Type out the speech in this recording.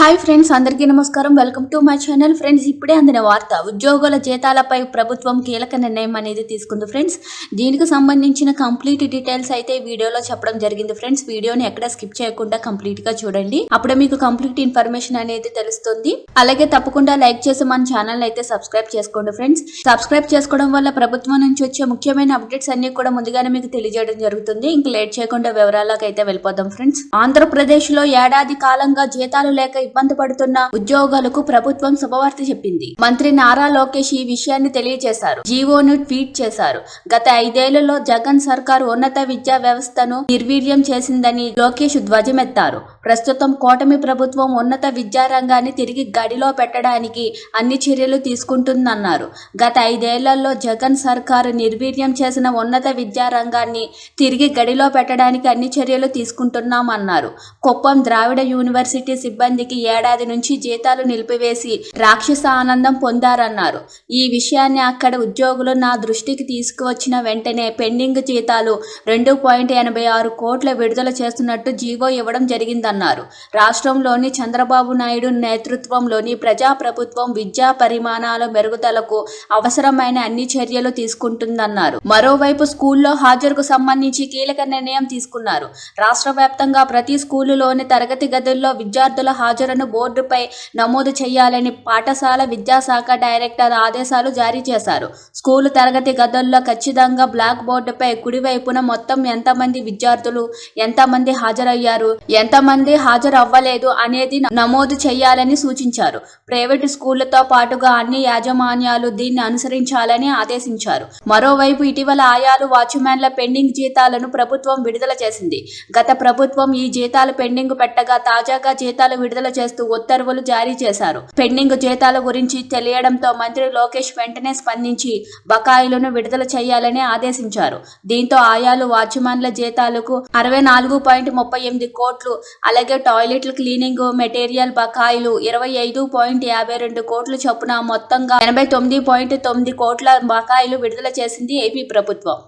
Hi friends అందరికీ నమస్కారం. Welcome to my channel. Friends ఇప్పుడే అందిన వార్త ఉద్యోగుల జీతాలపై ప్రభుత్వం కీలక నిర్ణయం అనేది తీసుకుంది ఫ్రెండ్స్. దీనికి సంబంధించిన కంప్లీట్ డీటెయిల్స్ అయితే వీడియోలో చెప్పడం జరిగింది ఫ్రెండ్స్. వీడియోని ఎక్కడ స్కిప్ చేయకుండా కంప్లీట్గా చూడండి. అప్పుడే మీకు కంప్లీట్ ఇన్ఫర్మేషన్ అనేది తెలుస్తుంది. అలాగే తప్పకుండా లైక్ చేసి మన ఛానల్ అయితే సబ్స్క్రైబ్ చేసుకోండి ఫ్రెండ్స్. సబ్స్క్రైబ్ చేసుకోవడం వల్ల ప్రభుత్వం నుంచి వచ్చే ముఖ్యమైన అప్డేట్స్ అన్ని కూడా ముందుగానే మీకు తెలియజేయడం జరుగుతుంది. ఇంక లేట్ చేయకుండా వివరాలకు అయితే వెళ్ళిపోదాం ఫ్రెండ్స్. ఆంధ్రప్రదేశ్లో ఏడాది కాలంగా జీతాలు లేక ఇబ్బంది పడుతున్న ఉద్యోగులకు ప్రభుత్వం శుభవార్త చెప్పింది. మంత్రి నారా లోకేష్ ఈ విషయాన్ని తెలియజేశారు. జీవోను ట్వీట్ చేశారు. గత ఐదేళ్ళలో జగన్ సర్కారు ఉన్నత విద్యా వ్యవస్థను నిర్వీర్యం చేసిందని లోకేష్ ధ్వజమెత్తారు. ప్రస్తుతం కూటమి ప్రభుత్వం ఉన్నత విద్యారంగాన్ని తిరిగి గడిలో పెట్టడానికి అన్ని చర్యలు తీసుకుంటుందన్నారు. గత ఐదేళ్ళలో జగన్ సర్కారు నిర్వీర్యం చేసిన ఉన్నత విద్యారంగాన్ని తిరిగి గడిలో పెట్టడానికి అన్ని చర్యలు తీసుకుంటున్నామన్నారు. కుప్పం ద్రావిడ యూనివర్సిటీ సిబ్బందికి ఏడాది నుంచి జీతాలు నిలిపివేసి రాక్షస ఆనందం పొందారన్నారు. ఈ విషయాన్ని అక్కడ ఉద్యోగులు నా దృష్టికి తీసుకువచ్చిన వెంటనే పెండింగ్ జీతాలు రెండు పాయింట్ ఎనభై ఆరు కోట్ల విడుదల చేస్తున్నట్టు జీవో ఇవ్వడం జరిగిందన్నారు రాష్ట్రంలోని చంద్రబాబు నాయుడు నేతృత్వంలోని ప్రజాప్రభుత్వం విద్యా పరిమాణాల మెరుగుదలకు అవసరమైన అన్ని చర్యలు తీసుకుంటుందన్నారు. మరోవైపు స్కూల్లో హాజరుకు సంబంధించి కీలక నిర్ణయం తీసుకున్నారు. రాష్ట్ర వ్యాప్తంగా ప్రతి స్కూలులోని తరగతి గదుల్లో విద్యార్థుల హాజరును బోర్డుపై నమోదు చేయాలని పాఠశాల విద్యాశాఖ డైరెక్టర్ ఆదేశాలు జారీ చేశారు. స్కూలు తరగతి గదుల్లో ఖచ్చితంగా బ్లాక్ బోర్డుపై కుడివైపున మొత్తం ఎంతమంది విద్యార్థులు ఎంతమంది హాజరయ్యారు ఎంతమంది మంది హాజరవ్వలేదు అనేది నమోదు చేయాలని సూచించారు. ప్రైవేటు స్కూళ్ళతో పాటుగా అన్ని యాజమాన్యాలు దీన్ని అనుసరించాలని ఆదేశించారు. మరోవైపు ఇటీవల ఆయాలు వాచ్మెన్ల పెండింగ్ జీతాలను ప్రభుత్వం విడుదల చేసింది. గత ప్రభుత్వం ఈ జీతాలు పెండింగ్ పెట్టగా తాజాగా జీతాలు విడుదల చేస్తూ ఉత్తర్వులు జారీ చేశారు. పెండింగ్ జీతాల గురించి తెలియడంతో మంత్రి లోకేష్ వెంటనే స్పందించి బకాయిలను విడుదల చేయాలని ఆదేశించారు. దీంతో ఆయాలు వాచ్మెన్ల జీతాలకు అరవై నాలుగు పాయింట్ ముప్పై ఎనిమిది కోట్లు అలాగే టాయిలెట్ల క్లీనింగ్ మెటీరియల్ బకాయిలు ఇరవై ఐదు పాయింట్ యాభై రెండు కోట్ల చొప్పున మొత్తంగా ఎనభై తొమ్మిది పాయింట్ తొమ్మిది కోట్ల బకాయిలు విడుదల చేసింది ఏపీ ప్రభుత్వం.